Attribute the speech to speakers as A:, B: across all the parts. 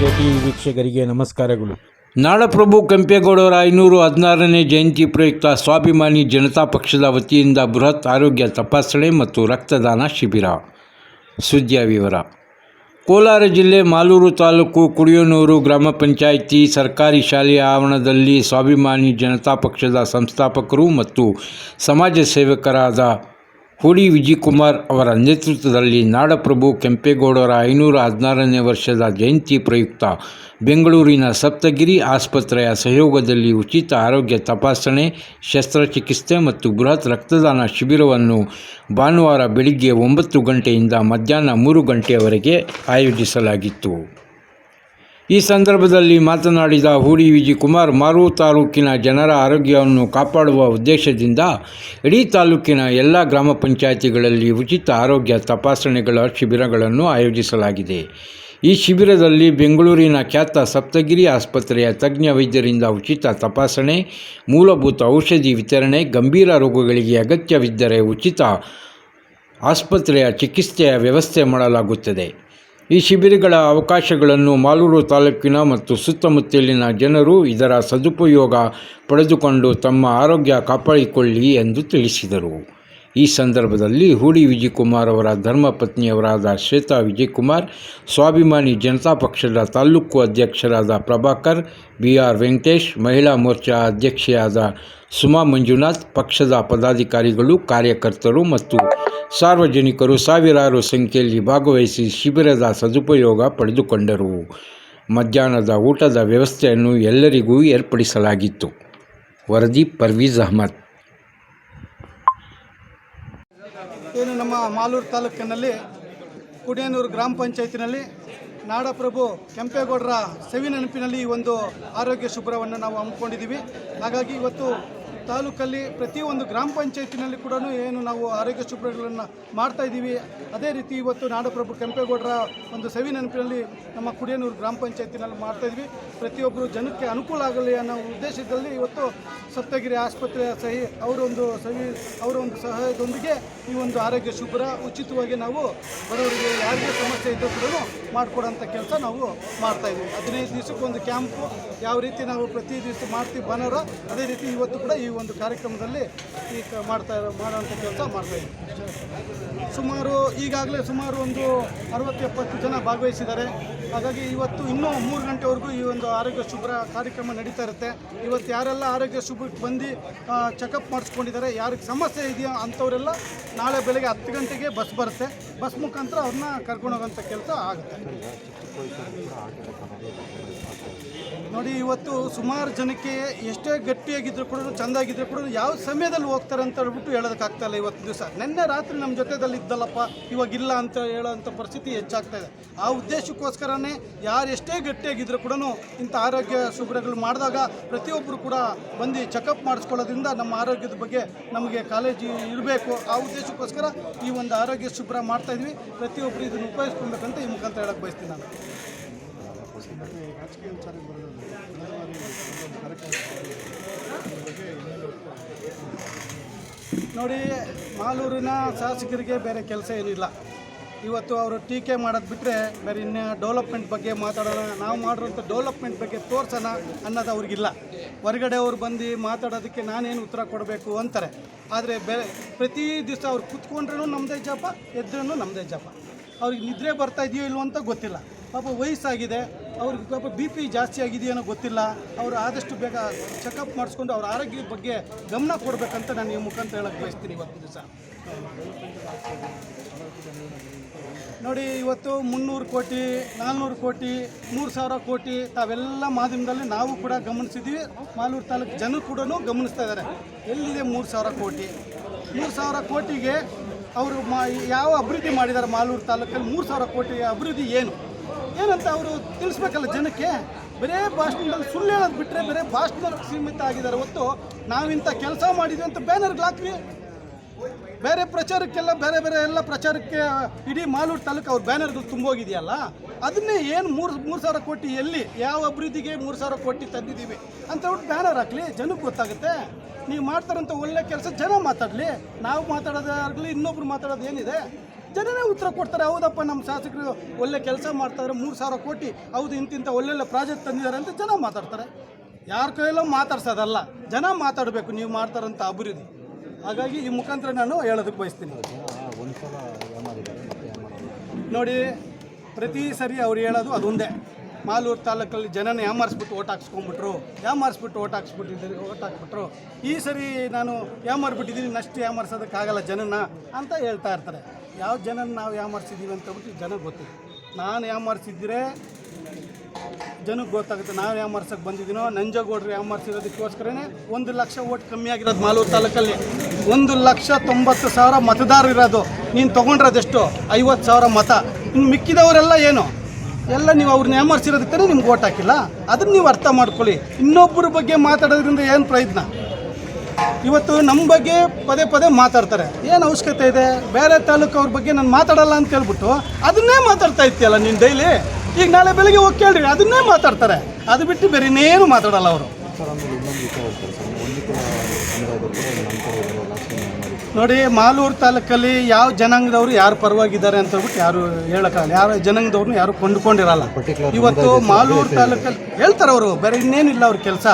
A: T ವೀಕ್ಷಕರಿಗೆ ನಮಸ್ಕಾರಗಳು.
B: ನಾಡಪ್ರಭು ಕೆಂಪೇಗೌಡರ ಐನೂರು ಹದಿನಾರನೇ ಜಯಂತಿ ಪ್ರಯುಕ್ತ ಸ್ವಾಭಿಮಾನಿ ಜನತಾ ಪಕ್ಷದ ವತಿಯಿಂದ ಬೃಹತ್ ಆರೋಗ್ಯ ತಪಾಸಣೆ ಮತ್ತು ರಕ್ತದಾನ ಶಿಬಿರ. ಸುದ್ದಿಯ ವಿವರ. ಕೋಲಾರ ಜಿಲ್ಲೆ ಮಾಲೂರು ತಾಲೂಕು ಕುಡಿಯನೂರು ಗ್ರಾಮ ಪಂಚಾಯಿತಿ ಸರ್ಕಾರಿ ಶಾಲೆಯ ಆವರಣದಲ್ಲಿ ಸ್ವಾಭಿಮಾನಿ ಜನತಾ ಪಕ್ಷದ ಸಂಸ್ಥಾಪಕರು ಮತ್ತು ಸಮಾಜ ಸೇವಕರಾದ ಹುಡಿ ವಿಜಯಕುಮಾರ್ ಅವರ ನೇತೃತ್ವದಲ್ಲಿ ನಾಡಪ್ರಭು ಕೆಂಪೇಗೌಡರ ಐನೂರ ಹದಿನಾರನೇ ವರ್ಷದ ಜಯಂತಿ ಪ್ರಯುಕ್ತ ಬೆಂಗಳೂರಿನ ಸಪ್ತಗಿರಿ ಆಸ್ಪತ್ರೆಯ ಸಹಯೋಗದಲ್ಲಿ ಉಚಿತ ಆರೋಗ್ಯ ತಪಾಸಣೆ, ಶಸ್ತ್ರಚಿಕಿತ್ಸೆ ಮತ್ತು ಬೃಹತ್ ರಕ್ತದಾನ ಶಿಬಿರವನ್ನು ಭಾನುವಾರ ಬೆಳಿಗ್ಗೆ ಒಂಬತ್ತು ಗಂಟೆಯಿಂದ ಮಧ್ಯಾಹ್ನ ಮೂರು ಗಂಟೆಯವರೆಗೆ ಆಯೋಜಿಸಲಾಗಿತ್ತು. ಈ ಸಂದರ್ಭದಲ್ಲಿ ಮಾತನಾಡಿದ ಹೂಡಿ ವಿಜಯಕುಮಾರ್ ಮಾರು ತಾಲೂಕಿನ ಜನರ ಆರೋಗ್ಯವನ್ನು ಕಾಪಾಡುವ ಉದ್ದೇಶದಿಂದ ಇಡೀ ತಾಲೂಕಿನ ಎಲ್ಲ ಗ್ರಾಮ ಪಂಚಾಯಿತಿಗಳಲ್ಲಿ ಉಚಿತ ಆರೋಗ್ಯ ತಪಾಸಣೆಗಳ ಶಿಬಿರಗಳನ್ನು ಆಯೋಜಿಸಲಾಗಿದೆ. ಈ ಶಿಬಿರದಲ್ಲಿ ಬೆಂಗಳೂರಿನ ಖ್ಯಾತ ಸಪ್ತಗಿರಿ ಆಸ್ಪತ್ರೆಯ ತಜ್ಞ ವೈದ್ಯರಿಂದ ಉಚಿತ ತಪಾಸಣೆ, ಮೂಲಭೂತ ಔಷಧಿ ವಿತರಣೆ, ಗಂಭೀರ ರೋಗಗಳಿಗೆ ಅಗತ್ಯವಿದ್ದರೆ ಉಚಿತ ಆಸ್ಪತ್ರೆಯ ಚಿಕಿತ್ಸೆಯ ವ್ಯವಸ್ಥೆ ಮಾಡಲಾಗುತ್ತದೆ. ಈ ಶಿಬಿರಗಳ ಅವಕಾಶಗಳನ್ನು ಮಾಲೂರು ತಾಲೂಕಿನ ಮತ್ತು ಸುತ್ತಮುತ್ತಲಿನ ಜನರು ಇದರ ಸದುಪಯೋಗ ಪಡೆದುಕೊಂಡು ತಮ್ಮ ಆರೋಗ್ಯ ಕಾಪಾಡಿಕೊಳ್ಳಿ ಎಂದು ತಿಳಿಸಿದರು. ಈ ಸಂದರ್ಭದಲ್ಲಿ ಹೂಡಿ ವಿಜಯಕುಮಾರ್ ಅವರ ಧರ್ಮಪತ್ನಿಯವರಾದ ಶ್ವೇತಾ ವಿಜಯಕುಮಾರ್, ಸ್ವಾಭಿಮಾನಿ ಜನತಾ ಪಕ್ಷದ ತಾಲ್ಲೂಕು ಅಧ್ಯಕ್ಷರಾದ ಪ್ರಭಾಕರ್ ಬಿ ಆರ್ ವೆಂಕಟೇಶ್, ಮಹಿಳಾ ಮೋರ್ಚಾ ಅಧ್ಯಕ್ಷೆಯಾದ ಸುಮಾ ಮಂಜುನಾಥ್, ಪಕ್ಷದ ಪದಾಧಿಕಾರಿಗಳು, ಕಾರ್ಯಕರ್ತರು ಮತ್ತು ಸಾರ್ವಜನಿಕರು ಸಾವಿರಾರು ಸಂಖ್ಯೆಯಲ್ಲಿ ಭಾಗವಹಿಸಿ ಶಿಬಿರದ ಸದುಪಯೋಗ ಪಡೆದುಕೊಂಡರು. ಮಧ್ಯಾಹ್ನದ ಊಟದ ವ್ಯವಸ್ಥೆಯನ್ನು ಎಲ್ಲರಿಗೂ ಏರ್ಪಡಿಸಲಾಗಿತ್ತು. ವರದಿ ಪರ್ವೀಜ್ ಅಹಮದ್
C: ಏನು ನಮ್ಮ ಮಾಲೂರು ತಾಲೂಕಿನಲ್ಲಿ ಕುಡಿಯನೂರು ಗ್ರಾಮ ಪಂಚಾಯತಿನಲ್ಲಿ ನಾಡಪ್ರಭು ಕೆಂಪೇಗೌಡರ ಸವಿ ನೆನಪಿನಲ್ಲಿ ಈ ಒಂದು ಆರೋಗ್ಯ ಶಿಬಿರವನ್ನು ನಾವು ಹಮ್ಮಿಕೊಂಡಿದ್ದೀವಿ. ಹಾಗಾಗಿ ಇವತ್ತು ತಾಲೂಕಲ್ಲಿ ಪ್ರತಿಯೊಂದು ಗ್ರಾಮ ಪಂಚಾಯತಿನಲ್ಲಿ ಕೂಡ ಏನು ನಾವು ಆರೋಗ್ಯ ಶಿಬಿರಗಳನ್ನು ಮಾಡ್ತಾ ಇದ್ದೀವಿ. ಅದೇ ರೀತಿ ಇವತ್ತು ನಾಡಪ್ರಭು ಕೆಂಪೇಗೌಡರ ಒಂದು ಸವಿ ನೆನಪಿನಲ್ಲಿ ನಮ್ಮ ಕುಡಿಯನೂರು ಗ್ರಾಮ ಪಂಚಾಯತಿನಲ್ಲಿ ಮಾಡ್ತಾ ಇದ್ವಿ. ಪ್ರತಿಯೊಬ್ಬರು ಜನಕ್ಕೆ ಅನುಕೂಲ ಆಗಲಿ ಅನ್ನೋ ಉದ್ದೇಶದಲ್ಲಿ ಇವತ್ತು ಸಪ್ತಗಿರಿ ಆಸ್ಪತ್ರೆಯ ಸಹಿ ಅವರೊಂದು ಸವಿ ಅವರ ಒಂದು ಸಹಾಯದೊಂದಿಗೆ ಈ ಒಂದು ಆರೋಗ್ಯ ಶಿಬಿರ ಉಚಿತವಾಗಿ ನಾವು ಬಡವರಿಗೆ ಯಾರಿಗೆ ಸಮಸ್ಯೆ ಇದ್ದರೂ ಕೂಡ ಮಾಡಿಕೊಡೋಂಥ ಕೆಲಸ ನಾವು ಮಾಡ್ತಾ ಇದ್ದೀವಿ. ಹದಿನೈದು ದಿವಸಕ್ಕೊಂದು ಕ್ಯಾಂಪು ಯಾವ ರೀತಿ ನಾವು ಪ್ರತಿ ದಿವಸ ಮಾಡ್ತೀವಿ ಭಾನುವಾರ, ಅದೇ ರೀತಿ ಇವತ್ತು ಕೂಡ ಈ ಒಂದು ಕಾರ್ಯಕ್ರಮದಲ್ಲಿ ಈ ಮಾಡ್ತಾ ಮಾಡುವಂಥ ಕೆಲಸ ಮಾಡ್ತಾ ಇದ್ದೀವಿ ಸುಮಾರು ಈಗಾಗಲೇ ಸುಮಾರು ಒಂದು ಅರವತ್ತು ಎಪ್ಪತ್ತು ಜನ ಭಾಗವಹಿಸಿದ್ದಾರೆ. ಹಾಗಾಗಿ ಇವತ್ತು ಇನ್ನೂ ಮೂರು ಗಂಟೆವರೆಗೂ ಈ ಒಂದು ಆರೋಗ್ಯ ಶುಭ್ರ ಕಾರ್ಯಕ್ರಮ ನಡೀತಾ ಇರುತ್ತೆ. ಇವತ್ತು ಯಾರೆಲ್ಲ ಆರೋಗ್ಯ ಶುಭ್ರಕ್ಕೆ ಬಂದು ಚೆಕಪ್ ಮಾಡಿಸ್ಕೊಂಡಿದ್ದಾರೆ, ಯಾರಿಗೆ ಸಮಸ್ಯೆ ಇದೆಯೋ ಅಂಥವರೆಲ್ಲ ನಾಳೆ ಬೆಳಗ್ಗೆ ಹತ್ತು ಗಂಟೆಗೆ ಬಸ್ ಬರುತ್ತೆ. ಬಸ್ ಮುಖಾಂತರ ಅವ್ರನ್ನ ಕರ್ಕೊಂಡೋಗೋಂಥ ಕೆಲಸ ಆಗುತ್ತೆ. ನೋಡಿ, ಇವತ್ತು ಸುಮಾರು ಜನಕ್ಕೆ ಎಷ್ಟೇ ಗಟ್ಟಿಯಾಗಿದ್ರು ಕೂಡ, ಚೆಂದಾಗಿದ್ರು ಕೂಡ ಯಾವ ಸಮಯದಲ್ಲಿ ಹೋಗ್ತಾರೆ ಅಂತ ಹೇಳ್ಬಿಟ್ಟು ಹೇಳೋದಕ್ಕಾಗ್ತಾ ಇಲ್ಲ ಇವತ್ತು ದಿವಸ. ನಿನ್ನೆ ರಾತ್ರಿ ನಮ್ಮ ಜೊತೆದಲ್ಲಿ ಇದ್ದಲ್ಲಪ್ಪ, ಇವಾಗ ಇಲ್ಲ ಅಂತ ಹೇಳೋಂಥ ಪರಿಸ್ಥಿತಿ ಹೆಚ್ಚಾಗ್ತಾ ಇದೆ. ಆ ಉದ್ದೇಶಕ್ಕೋಸ್ಕರನೇ ಯಾರು ಎಷ್ಟೇ ಗಟ್ಟಿಯಾಗಿದ್ರು ಕೂಡ ಇಂಥ ಆರೋಗ್ಯ ಶಿಬಿರಗಳು ಮಾಡಿದಾಗ ಪ್ರತಿಯೊಬ್ಬರು ಕೂಡ ಬಂದು ಚೆಕಪ್ ಮಾಡಿಸ್ಕೊಳ್ಳೋದ್ರಿಂದ ನಮ್ಮ ಆರೋಗ್ಯದ ಬಗ್ಗೆ ನಮಗೆ ಕಾಳಜಿ ಇರಬೇಕು. ಆ ಉದ್ದೇಶಕ್ಕೋಸ್ಕರ ಈ ಒಂದು ಆರೋಗ್ಯ ಶಿಬಿರ ಮಾಡ್ತಾ ಇದ್ವಿ. ಪ್ರತಿಯೊಬ್ಬರು ಇದನ್ನು ಉಪಯೋಗಿಸ್ಕೊಳ್ಬೇಕಂತ ಈ ಮುಖಾಂತರ ಹೇಳಕ್ಕೆ ಬಯಸ್ತೀನಿ ನಾನು. ನೋಡಿ, ಮಾಲೂರಿನ ಶಾಸಕರಿಗೆ ಬೇರೆ ಕೆಲಸ ಏನಿಲ್ಲ. ಇವತ್ತು ಅವರು ಟೀಕೆ ಮಾಡೋದು ಬಿಟ್ಟರೆ ಬೇರೆ ಇನ್ನು ಡೆವಲಪ್ಮೆಂಟ್ ಬಗ್ಗೆ ಮಾತಾಡೋಣ. ನಾವು ಮಾಡಿರೋಂಥ ಡೆವಲಪ್ಮೆಂಟ್ ಬಗ್ಗೆ ತೋರ್ಸೋಣ ಅನ್ನೋದು ಅವ್ರಿಗಿಲ್ಲ. ಹೊರಗಡೆ ಅವ್ರು ಬಂದು ಮಾತಾಡೋದಕ್ಕೆ ನಾನೇನು ಉತ್ತರ ಕೊಡಬೇಕು ಅಂತಾರೆ. ಆದರೆ ಬೆ, ಪ್ರತಿ ದಿವಸ ಅವ್ರು ಕುತ್ಕೊಂಡ್ರೂ ನಮ್ಮದೇ ಜಪ ಎದ್ರೂ ನಮ್ಮದೇ ಜಪ. ಅವ್ರಿಗೆ ನಿದ್ರೆ ಬರ್ತಾ ಇದೆಯೋ ಇಲ್ವೋ ಅಂತ ಗೊತ್ತಿಲ್ಲ. ಪಾಪ ವಯಸ್ಸಾಗಿದೆ. ಅವ್ರಿಗೆ ಪಾಪ ಬಿ ಪಿ ಜಾಸ್ತಿ ಆಗಿದೆಯೇನೋ ಗೊತ್ತಿಲ್ಲ. ಅವರು ಆದಷ್ಟು ಬೇಗ ಚೆಕಪ್ ಮಾಡಿಸ್ಕೊಂಡು ಅವ್ರ ಆರೋಗ್ಯದ ಬಗ್ಗೆ ಗಮನ ಕೊಡಬೇಕಂತ ನಾನು ಈ ಮುಖಾಂತರ ಹೇಳಕ್ಕೆ ಬಯಸ್ತೀನಿ ಇವತ್ತು ದಿವಸ. ನೋಡಿ, ಇವತ್ತು ಮುನ್ನೂರು ಕೋಟಿ, ನಾಲ್ನೂರು ಕೋಟಿ, ಮೂರು ಸಾವಿರ ಕೋಟಿ ತಾವೆಲ್ಲ ಮಾಧ್ಯಮದಲ್ಲಿ ನಾವು ಕೂಡ ಗಮನಿಸಿದ್ದೀವಿ. ಮಾಲೂರು ತಾಲೂಕು ಜನರು ಕೂಡ ಗಮನಿಸ್ತಾ ಇದ್ದಾರೆ. ಎಲ್ಲಿದೆ ಮೂರು ಸಾವಿರ ಕೋಟಿ? ಮೂರು ಸಾವಿರ ಕೋಟಿಗೆ ಅವರು ಮಾ ಯಾವ ಅಭಿವೃದ್ಧಿ ಮಾಡಿದ್ದಾರೆ ಮಾಲೂರು ತಾಲೂಕಲ್ಲಿ? ಮೂರು ಸಾವಿರ ಕೋಟಿ ಅಭಿವೃದ್ಧಿ ಏನು? ಏನಂತ ಅವರು ತಿಳಿಸ್ಬೇಕಲ್ಲ ಜನಕ್ಕೆ? ಬರೇ ಭಾಷಣದಲ್ಲಿ ಸುಳ್ಳು ಹೇಳೋದು ಬಿಟ್ಟರೆ ಬರೇ ಭಾಷಣದಲ್ಲಿ ಸೀಮಿತ ಆಗಿದ್ದಾರೆ. ಹೊತ್ತು ನಾವಿಂಥ ಕೆಲಸ ಮಾಡಿದ್ವಿ ಅಂತ ಬ್ಯಾನರ್ಗಳು ಹಾಕ್ವಿ. ಬೇರೆ ಪ್ರಚಾರಕ್ಕೆಲ್ಲ, ಬೇರೆ ಬೇರೆ ಎಲ್ಲ ಪ್ರಚಾರಕ್ಕೆ ಇಡೀ ಮಾಲೂರು ತಾಲೂಕು ಅವ್ರ ಬ್ಯಾನರ್ಗಳು ತುಂಬೋಗಿದೆಯಲ್ಲ? ಅದನ್ನೇ ಏನು ಮೂರು ಮೂರು ಸಾವಿರ ಕೋಟಿ ಎಲ್ಲಿ, ಯಾವ ಅಭಿವೃದ್ಧಿಗೆ ಮೂರು ಸಾವಿರ ಕೋಟಿ ತಂದಿದ್ದೀವಿ ಅಂತ ಹೇಳ್ಬಿಟ್ಟು ಬ್ಯಾನರ್ ಹಾಕಲಿ. ಜನಕ್ಕೆ ಗೊತ್ತಾಗುತ್ತೆ. ನೀವು ಮಾಡ್ತಾರಂಥ ಒಳ್ಳೆ ಕೆಲಸ ಜನ ಮಾತಾಡಲಿ. ನಾವು ಮಾತಾಡೋದಾಗಲಿ ಇನ್ನೊಬ್ರು ಮಾತಾಡೋದು ಏನಿದೆ? ಜನನೇ ಉತ್ತರ ಕೊಡ್ತಾರೆ, ಹೌದಪ್ಪ, ನಮ್ಮ ಶಾಸಕರು ಒಳ್ಳೆ ಕೆಲಸ ಮಾಡ್ತಾರೆ ಮೂರು ಸಾವಿರ ಕೋಟಿ, ಹೌದು ಇಂತಿಂಥ ಒಳ್ಳೊಳ್ಳೆ ಪ್ರಾಜೆಕ್ಟ್ ತಂದಿದ್ದಾರೆ ಅಂತ ಜನ ಮಾತಾಡ್ತಾರೆ. ಯಾರ ಕೈಯಲ್ಲೋ ಮಾತಾಡ್ಸೋದಲ್ಲ, ಜನ ಮಾತಾಡಬೇಕು, ನೀವು ಮಾಡ್ತಾರಂತ ಅಭಿವೃದ್ಧಿ. ಹಾಗಾಗಿ ಈ ಮುಖಾಂತರ ನಾನು ಹೇಳೋದಕ್ಕೆ ಬಯಸ್ತೀನಿ. ನೋಡಿ, ಪ್ರತಿ ಸರಿ ಅವ್ರು ಹೇಳೋದು ಅದೊಂದೇ ಮಾಲೂರು ತಾಲೂಕಲ್ಲಿ ಜನನ ಯಾಮಾರಿಸ್ಬಿಟ್ಟು ಓಟ್ ಹಾಕ್ಸ್ಕೊಂಡ್ಬಿಟ್ರು, ಯಾಮಾರಿಸ್ಬಿಟ್ಟು ಓಟ್ ಹಾಕ್ಸ್ಬಿಟ್ಟಿದ್ದೀರಿ ಓಟ್ ಹಾಕ್ಬಿಟ್ರು, ಈ ಸರಿ ನಾನು ಯಾಮಾರ್ಬಿಟ್ಟಿದ್ದೀನಿ, ನಷ್ಟು ಯಾಮಾರಿಸೋದಕ್ಕಾಗಲ್ಲ ಜನನ ಅಂತ ಹೇಳ್ತಾ ಇರ್ತಾರೆ. ಯಾವ ಜನನ ನಾವು ಯಾಮಾರಿಸಿದ್ದೀವಿ ಅಂತ ಹೇಳ್ಬಿಟ್ಟು ಜನಕ್ಕೆ ಗೊತ್ತಿದೆ ನಾನು ಯಾಮಾರಿಸಿದ್ರೆ ಜನಕ್ಕೆ ಗೊತ್ತಾಗುತ್ತೆ ನಾವು ಯಾಮಾರ್ಸಕ್ಕೆ ಬಂದಿದ್ದೀನೋ, ನಂಜಗೌಡರು ಯಾಮಾರಿಸಿರೋದಕ್ಕೋಸ್ಕರನೇ ಒಂದು ಲಕ್ಷ ಓಟ್ ಕಮ್ಮಿ ಆಗಿರೋದು ಮಾಲೂರು ತಾಲೂಕಲ್ಲಿ. ಒಂದು ಲಕ್ಷ ತೊಂಬತ್ತು ಸಾವಿರ ಮತದಾರರು ಇರೋದು. ನೀನು ತೊಗೊಂಡಿರೋದೆಷ್ಟು? ಐವತ್ತು ಸಾವಿರ ಮತ. ಇನ್ನು ಮಿಕ್ಕಿದವರೆಲ್ಲ ಏನು? ಎಲ್ಲ ನೀವು ಅವ್ರನ್ನ ಯಾಮಾರಿಸಿರೋದಕ್ಕೆ ನಿಮ್ಗೆ ಓಟ್ ಹಾಕಿಲ್ಲ. ಅದನ್ನ ನೀವು ಅರ್ಥ ಮಾಡ್ಕೊಳ್ಳಿ. ಇನ್ನೊಬ್ಬರ ಬಗ್ಗೆ ಮಾತಾಡೋದ್ರಿಂದ ಏನು ಪ್ರಯತ್ನ? ಇವತ್ತು ನಮ್ಮ ಬಗ್ಗೆ ಪದೇ ಪದೇ ಮಾತಾಡ್ತಾರೆ. ಏನು ಅವಶ್ಯಕತೆ ಇದೆ? ಬೇರೆ ತಾಲೂಕು ಅವ್ರ ಬಗ್ಗೆ ನಾನು ಮಾತಾಡಲ್ಲ ಅಂತ ಹೇಳ್ಬಿಟ್ಟು ಅದನ್ನೇ ಮಾತಾಡ್ತಾ ಇರ್ತೀಯಲ್ಲ ನೀನು ಡೈಲಿ ಈಗ ನಾಳೆ ಬೆಳಿಗ್ಗೆ ಹೋಗಿ ಕೇಳ್ರಿ ಅದನ್ನೇ ಮಾತಾಡ್ತಾರೆ. ಅದು ಬಿಟ್ಟು ಬೇರೆ ಇನ್ನೇನು ಮಾತಾಡಲ್ಲ ಅವರು. ನೋಡಿ ಮಾಲೂರು ತಾಲೂಕಲ್ಲಿ ಯಾವ ಜನಾಂಗದವರು ಯಾರು ಪರವಾಗಿದ್ದಾರೆ ಅಂತ ಹೇಳ್ಬಿಟ್ಟು ಯಾರು ಹೇಳಕ್ಕಾಗಲ್ಲ. ಯಾರು ಜನಾಂಗದವ್ರನ್ನ ಯಾರು ಕೊಂಡ್ಕೊಂಡಿರಲ್ಲ. ಇವತ್ತು ಮಾಲೂರು ತಾಲೂಕಲ್ಲಿ ಹೇಳ್ತಾರೆ ಅವರು ಬೇರೆ ಇನ್ನೇನಿಲ್ಲ ಅವ್ರ ಕೆಲಸ.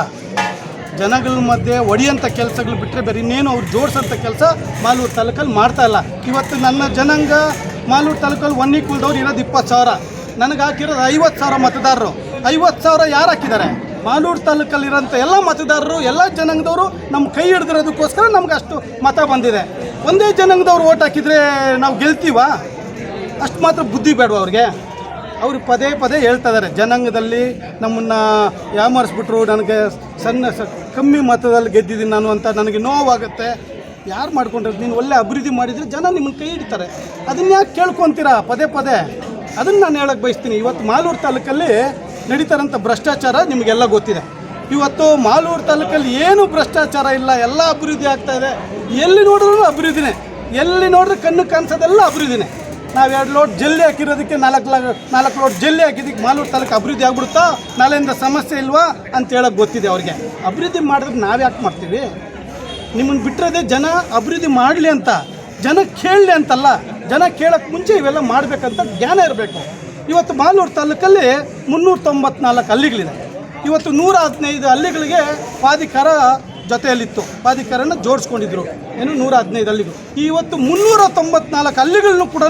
C: ಜನಗಳ ಮಧ್ಯೆ ಹೊಡಿಯಂಥ ಕೆಲಸಗಳು ಬಿಟ್ಟರೆ ಬೇರೆ ಇನ್ನೇನು ಅವ್ರು ಜೋಡಿಸೋಂಥ ಕೆಲಸ ಮಾಲೂರು ತಾಲೂಕಲ್ಲಿ ಮಾಡ್ತಾ ಇಲ್ಲ. ಇವತ್ತು ನನ್ನ ಜನಾಂಗ ಮಾಲೂರು ತಾಲೂಕಲ್ಲಿ ಒನ್ ಈಕ್ವಲ್ದವ್ರು ಇರೋದು ಇಪ್ಪತ್ತು ಸಾವಿರ. ನನಗೆ ಹಾಕಿರೋದು ಐವತ್ತು ಸಾವಿರ ಮತದಾರರು. ಐವತ್ತು ಸಾವಿರ ಯಾರು ಹಾಕಿದ್ದಾರೆ? ಮಾಲೂರು ತಾಲೂಕಲ್ಲಿರೋಂಥ ಎಲ್ಲ ಮತದಾರರು, ಎಲ್ಲ ಜನಾಂಗದವರು ನಮ್ಮ ಕೈ ಹಿಡಿದಿರೋದಕ್ಕೋಸ್ಕರ ನಮ್ಗೆ ಅಷ್ಟು ಮತ ಬಂದಿದೆ. ಒಂದೇ ಜನಾಂಗದವ್ರು ಓಟ್ ಹಾಕಿದರೆ ನಾವು ಗೆಲ್ತೀವ? ಅಷ್ಟು ಮಾತ್ರ ಬುದ್ಧಿ ಬೇಡವ ಅವ್ರಿಗೆ? ಅವರು ಪದೇ ಪದೇ ಹೇಳ್ತಾ ಇದ್ದಾರೆ ಜನಾಂಗದಲ್ಲಿ ನಮ್ಮನ್ನು ಯಾಮರ್ಸ್ಬಿಟ್ರು, ನನಗೆ ಸಣ್ಣ ಸ ಕಮ್ಮಿ ಮತದಲ್ಲಿ ಗೆದ್ದಿದ್ದೀನಿ ನಾನು ಅಂತ ನನಗೆ ನೋವಾಗುತ್ತೆ. ಯಾರು ಮಾಡ್ಕೊಂಡ್ರೆ ನೀನು ಒಳ್ಳೆ ಅಭಿವೃದ್ಧಿ ಮಾಡಿದರೆ ಜನ ನಿಮ್ಮನ್ನು ಕೈ ಹಿಡಿತಾರೆ. ಅದನ್ನ ಯಾಕೆ ಕೇಳ್ಕೊತೀರಾ? ಪದೇ ಪದೇ. ಅದನ್ನು ನಾನು ಹೇಳಕ್ಕೆ ಬಯಸ್ತೀನಿ. ಇವತ್ತು ಮಾಲೂರು ತಾಲೂಕಲ್ಲಿ ನಡೀತಾರಂಥ ಭ್ರಷ್ಟಾಚಾರ ನಿಮಗೆಲ್ಲ ಗೊತ್ತಿದೆ. ಇವತ್ತು ಮಾಲೂರು ತಾಲೂಕಲ್ಲಿ ಏನು ಭ್ರಷ್ಟಾಚಾರ ಇಲ್ಲ, ಎಲ್ಲ ಅಭಿವೃದ್ಧಿ ಆಗ್ತಾ ಇದೆ. ಎಲ್ಲಿ ನೋಡಿದ್ರು ಅಭಿವೃದ್ಧಿನೇ. ಎಲ್ಲಿ ನೋಡಿದ್ರೆ ಕಣ್ಣು ಕಾಣಿಸೋದೆಲ್ಲ ಅಭಿವೃದ್ಧಿನೇ. ನಾವು ಎರಡು ಲೋಟ್ ಜಲ್ಲಿ ಹಾಕಿರೋದಕ್ಕೆ ನಾಲ್ಕು ಲಾ ನಾಲ್ಕು ಲೋಟ್ ಜಲ್ಲಿ ಹಾಕಿದ್ದಕ್ಕೆ ಮಾಲೂರು ತಾಲೂಕು ಅಭಿವೃದ್ಧಿ ಆಗ್ಬಿಡುತ್ತಾ? ನಾಳೆಯಿಂದ ಸಮಸ್ಯೆ ಇಲ್ವಾ ಅಂತ ಹೇಳೋಕ್ಕೆ ಗೊತ್ತಿದೆ ಅವ್ರಿಗೆ. ಅಭಿವೃದ್ಧಿ ಮಾಡಿದ್ರೆ ನಾವು ಯಾಕೆ ಮಾಡ್ತೀವಿ? ನಿಮ್ಮನ್ನು ಬಿಟ್ಟರೆ ಜನ ಅಭಿವೃದ್ಧಿ ಮಾಡಲಿ ಅಂತ, ಜನ ಕೇಳಲಿ ಅಂತಲ್ಲ, ಜನ ಕೇಳೋಕ್ಕೆ ಮುಂಚೆ ಇವೆಲ್ಲ ಮಾಡಬೇಕಂತ ಜ್ಞಾನ ಇರಬೇಕು. ಇವತ್ತು ಮಾಲೂರು ತಾಲೂಕಲ್ಲಿ ಮುನ್ನೂರ ತೊಂಬತ್ನಾಲ್ಕು ಹಳ್ಳಿಗಳಿದೆ. ಇವತ್ತು ನೂರ ಹದಿನೈದು ಹಳ್ಳಿಗಳಿಗೆ ಪಾದಿಕಾರ ಜೊತೆಯಲ್ಲಿತ್ತು. ಪ್ರಾಧಿಕಾರನ ಜೋಡಿಸ್ಕೊಂಡಿದ್ರು. ಏನು ನೂರ ಹದಿನೈದು ಹಳ್ಳಿಗಳು ಇವತ್ತು ಮುನ್ನೂರ ತೊಂಬತ್ನಾಲ್ಕು ಹಳ್ಳಿಗಳನ್ನು ಕೂಡ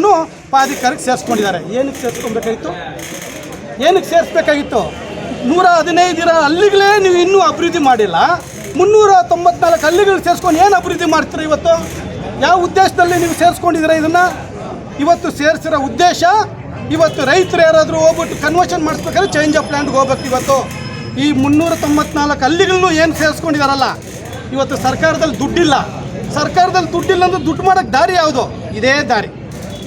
C: ಪಾದಿಕಾರಕ್ಕೆ ಸೇರಿಸ್ಕೊಂಡಿದ್ದಾರೆ. ಏನಕ್ಕೆ ಸೇರಿಸ್ಕೊಬೇಕಾಗಿತ್ತು? ಏನಕ್ಕೆ ಸೇರಿಸ್ಬೇಕಾಗಿತ್ತು? ನೂರ ಹದಿನೈದು ಹಳ್ಳಿಗಳೇ ನೀವು ಇನ್ನೂ ಅಭಿವೃದ್ಧಿ ಮಾಡಿಲ್ಲ. ಮುನ್ನೂರ ತೊಂಬತ್ನಾಲ್ಕು ಹಳ್ಳಿಗಳು ಸೇರಿಸ್ಕೊಂಡು ಏನು ಅಭಿವೃದ್ಧಿ ಮಾಡ್ತೀರ ಇವತ್ತು? ಯಾವ ಉದ್ದೇಶದಲ್ಲಿ ನೀವು ಸೇರಿಸ್ಕೊಂಡಿದ್ದೀರಾ ಇದನ್ನು? ಇವತ್ತು ಸೇರಿಸಿರೋ ಉದ್ದೇಶ, ಇವತ್ತು ರೈತರು ಯಾರಾದರೂ ಹೋಗ್ಬಿಟ್ಟು ಕನ್ವರ್ಷನ್ ಮಾಡಿಸ್ಬೇಕಾದ್ರೆ ಚೇಂಜ್ ಆಫ್ ಪ್ಲ್ಯಾನ್ಗೆ ಹೋಗ್ಬೇಕು ಇವತ್ತು. ಈ ಮುನ್ನೂರ ತೊಂಬತ್ನಾಲ್ಕು ಹಳ್ಳಿಗಳನ್ನೂ ಏನು ಸೇರಿಸ್ಕೊಂಡಿದಾರಲ್ಲ ಇವತ್ತು ಸರ್ಕಾರದಲ್ಲಿ ದುಡ್ಡಿಲ್ಲ. ಸರ್ಕಾರದಲ್ಲಿ ದುಡ್ಡಿಲ್ಲ ಅಂದ್ರೆ ದುಡ್ಡು ಮಾಡೋಕ್ಕೆ ದಾರಿ ಯಾವುದು? ಇದೇ ದಾರಿ.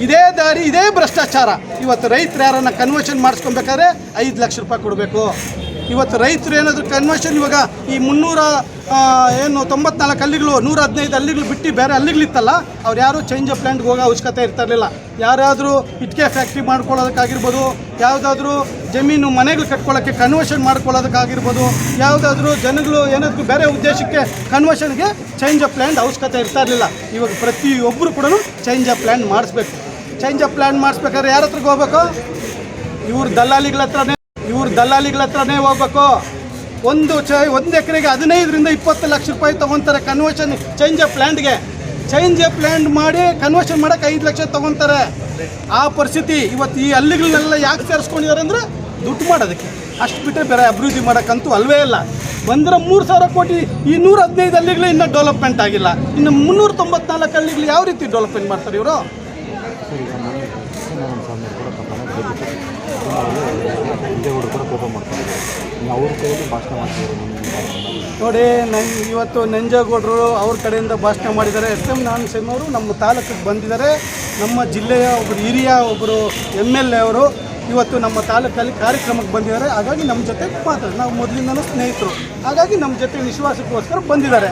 C: ಇದೇ ದಾರಿ, ಇದೇ ಭ್ರಷ್ಟಾಚಾರ. ಇವತ್ತು ರೈತರು ಯಾರನ್ನ ಕನ್ವರ್ಷನ್ ಮಾಡಿಸ್ಕೊಬೇಕಾದ್ರೆ ಐದು ಲಕ್ಷ ರೂಪಾಯಿ ಕೊಡಬೇಕು. ಇವತ್ತು ರೈತರು ಏನಾದರೂ ಕನ್ವರ್ಷನ್ ಇವಾಗ ಈ ಮುನ್ನೂರ ಏನು ತೊಂಬತ್ನಾಲ್ಕು ಹಳ್ಳಿಗಳು, ನೂರ ಹದಿನೈದು ಹಳ್ಳಿಗಳು ಬಿಟ್ಟು ಬೇರೆ ಹಳ್ಳಿಗಳಿತ್ತಲ್ಲ, ಅವ್ರು ಯಾರೂ ಚೇಂಜ್ ಆಫ್ ಪ್ಲ್ಯಾಂಟ್ಗೆ ಹೋಗೋ ಅವಶ್ಯಕತೆ ಇರ್ತಿರಲಿಲ್ಲ. ಯಾರಾದರೂ ಇಟ್ಕೆ ಫ್ಯಾಕ್ಟ್ರಿ ಮಾಡ್ಕೊಳ್ಳೋದಕ್ಕಾಗಿರ್ಬೋದು, ಯಾವುದಾದ್ರೂ ಜಮೀನು ಮನೆಗಳು ಕಟ್ಕೊಳ್ಳೋಕ್ಕೆ ಕನ್ವರ್ಷನ್ ಮಾಡ್ಕೊಳ್ಳೋದಕ್ಕಾಗಿರ್ಬೋದು, ಯಾವುದಾದ್ರೂ ಜನಗಳು ಏನಾದರೂ ಬೇರೆ ಉದ್ದೇಶಕ್ಕೆ ಕನ್ವರ್ಷನ್ಗೆ ಚೇಂಜ್ ಆಫ್ ಪ್ಲ್ಯಾಂಟ್ ಅವಶ್ಯಕತೆ ಇರ್ತಾ ಇರಲಿಲ್ಲ ಇವಾಗ ಪ್ರತಿಯೊಬ್ಬರು ಕೂಡ ಚೇಂಜ್ ಆಫ್ ಪ್ಲ್ಯಾನ್ ಮಾಡಿಸ್ಬೇಕು. ಚೇಂಜ್ ಆಫ್ ಪ್ಲ್ಯಾನ್ ಮಾಡಿಸ್ಬೇಕಾದ್ರೆ ಯಾರ ಹತ್ರಕ್ಕೆ ಹೋಗ್ಬೇಕು? ಇವ್ರ ದಲ್ಲಾಳಿಗಳ ಹತ್ರನೇ. ಇವ್ರ ದಲ್ಲಾಳಿಗಳ ಹತ್ರನೇ ಹೋಗ್ಬೇಕು. ಒಂದು ಚ, ಒಂದು ಎಕರೆಗೆ ಹದಿನೈದರಿಂದ ಇಪ್ಪತ್ತು ಲಕ್ಷ ರೂಪಾಯಿ ತೊಗೊತಾರೆ ಕನ್ವರ್ಷನ್ ಚೇಂಜ್ ಆಫ್ ಲ್ಯಾಂಡ್ಗೆ ಚೇಂಜ್ ಆಫ್ ಲ್ಯಾಂಡ್ ಮಾಡಿ ಕನ್ವರ್ಷನ್ ಮಾಡೋಕೆ ಐದು ಲಕ್ಷ ತೊಗೊತಾರೆ. ಆ ಪರಿಸ್ಥಿತಿ ಇವತ್ತು ಈ ಹಳ್ಳಿಗಳನ್ನೆಲ್ಲ ಯಾಕೆ ಸೇರಿಸ್ಕೊಂಡಿದ್ದಾರೆ ಅಂದರೆ ದುಡ್ಡು ಮಾಡೋದಕ್ಕೆ. ಅಷ್ಟು ಬಿಟ್ಟರೆ ಬೇರೆ ಅಭಿವೃದ್ಧಿ ಮಾಡೋಕ್ಕಂತೂ ಅಲ್ವೇ ಇಲ್ಲ. ಬಂದರೆ ಮೂರು ಸಾವಿರ ಕೋಟಿ ಈ ನೂರ ಹದಿನೈದು ಹಳ್ಳಿಗಳು ಇನ್ನೂ ಡೆವಲಪ್ಮೆಂಟ್ ಆಗಿಲ್ಲ. ಇನ್ನು ಮುನ್ನೂರ ತೊಂಬತ್ನಾಲ್ಕು ಹಳ್ಳಿಗಳು ಯಾವ ರೀತಿ ಡೆವಲಪ್ಮೆಂಟ್ ಮಾಡ್ತಾರೆ ಇವರು?
D: ವಿಜಯಗೌಡ ಹುಡುಗರು ಕೋಪ ಮಾಡ್ತಾರೆ ಅವ್ರ ಕೈಯಲ್ಲಿ ಭಾಷಣ ಮಾಡ್ತಾರೆ
C: ನೋಡಿ ನಂಗೆ ಇವತ್ತು ನಂಜಗೌಡರು ಅವ್ರ ಕಡೆಯಿಂದ ಭಾಷಣ ಮಾಡಿದ್ದಾರೆ. ಎಸ್ ಎಂ ನಾನ್ ಅವರು ನಮ್ಮ ತಾಲೂಕಿಗೆ ಬಂದಿದ್ದಾರೆ. ನಮ್ಮ ಜಿಲ್ಲೆಯ ಒಬ್ಬರು ಹಿರಿಯ ಒಬ್ಬರು ಎಂ ಎಲ್ ಎ ಅವರು ಇವತ್ತು ನಮ್ಮ ತಾಲೂಕಲ್ಲಿ ಕಾರ್ಯಕ್ರಮಕ್ಕೆ ಬಂದಿದ್ದಾರೆ. ಹಾಗಾಗಿ ನಮ್ಮ ಜೊತೆ ಮಾತ್ರ ನಾವು ಮೊದಲಿಂದನೂ ಸ್ನೇಹಿತರು. ಹಾಗಾಗಿ ನಮ್ಮ ಜೊತೆ ವಿಶ್ವಾಸಕ್ಕೋಸ್ಕರ ಬಂದಿದ್ದಾರೆ.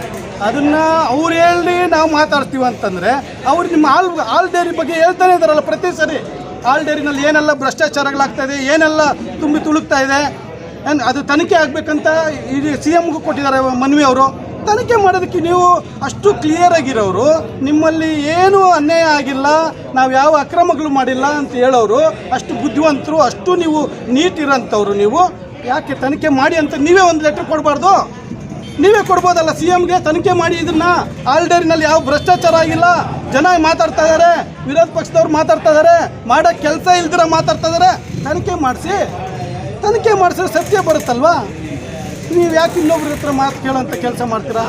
C: ಅದನ್ನು ಅವ್ರು ಹೇಳಿ ನಾವು ಮಾತಾಡ್ತೀವಿ ಅಂತಂದರೆ, ಅವ್ರು ನಿಮ್ಮ ಆಲ್ ಆಲ್ ಡೈರಿ ಬಗ್ಗೆ ಹೇಳ್ತಾನೆ ಇದ್ದಾರಲ್ಲ ಪ್ರತಿ ಸರಿ. ಹಾಲ್ ಏನೆಲ್ಲ ಭ್ರಷ್ಟಾಚಾರಗಳಾಗ್ತಾ ಇದೆ, ಏನೆಲ್ಲ ತುಂಬಿ ತುಳುಕ್ತಾ ಇದೆ ಆ್ಯಂಡ್ ಅದು ತನಿಖೆ ಆಗಬೇಕಂತ ಇಡೀ ಸಿ ಎಮ್ಗೂ ಕೊಟ್ಟಿದ್ದಾರೆ ಮನವಿ ಅವರು. ತನಿಖೆ ಮಾಡೋದಕ್ಕೆ ನೀವು ಅಷ್ಟು ಕ್ಲಿಯರ್ ಆಗಿರೋರು, ನಿಮ್ಮಲ್ಲಿ ಏನೂ ಅನ್ಯಾಯ ಆಗಿಲ್ಲ, ನಾವು ಯಾವ ಅಕ್ರಮಗಳು ಮಾಡಿಲ್ಲ ಅಂತ ಹೇಳೋರು, ಅಷ್ಟು ಬುದ್ಧಿವಂತರು, ಅಷ್ಟು ನೀವು ನೀಟ್ ಇರೋಂಥವ್ರು ನೀವು. ಯಾಕೆ ತನಿಖೆ ಮಾಡಿ ಅಂತ ನೀವೇ ಒಂದು ಲೆಟ್ರ್ ಕೊಡಬಾರ್ದು? ನೀವೇ ಕೊಡ್ಬೋದಲ್ಲ ಸಿ ಎಮ್ಗೆ ತನಿಖೆ ಮಾಡಿ ಇದನ್ನ ಆಲ್ಡರಿನಲ್ಲಿ ಯಾವ ಭ್ರಷ್ಟಾಚಾರ ಆಗಿಲ್ಲ. ಜನ ಮಾತಾಡ್ತಾ ಇದ್ದಾರೆ ವಿರೋಧ ಪಕ್ಷದವ್ರು ಮಾತಾಡ್ತಾ ಇದ್ದಾರೆ ಮಾಡೋ ಕೆಲಸ ಇಲ್ದಿರ ಮಾತಾಡ್ತಾ ಇದ್ದಾರೆ ತನಿಖೆ ಮಾಡಿಸಿ, ತನಿಖೆ ಮಾಡಿಸಿದ್ರೆ ಸತ್ಯ ಬರುತ್ತಲ್ವಾ? ನೀವು ಯಾಕೆ ಇನ್ನೊಬ್ರ ಹತ್ರ ಮಾತು ಕೇಳೋಂಥ ಕೆಲಸ ಮಾಡ್ತೀರಾ?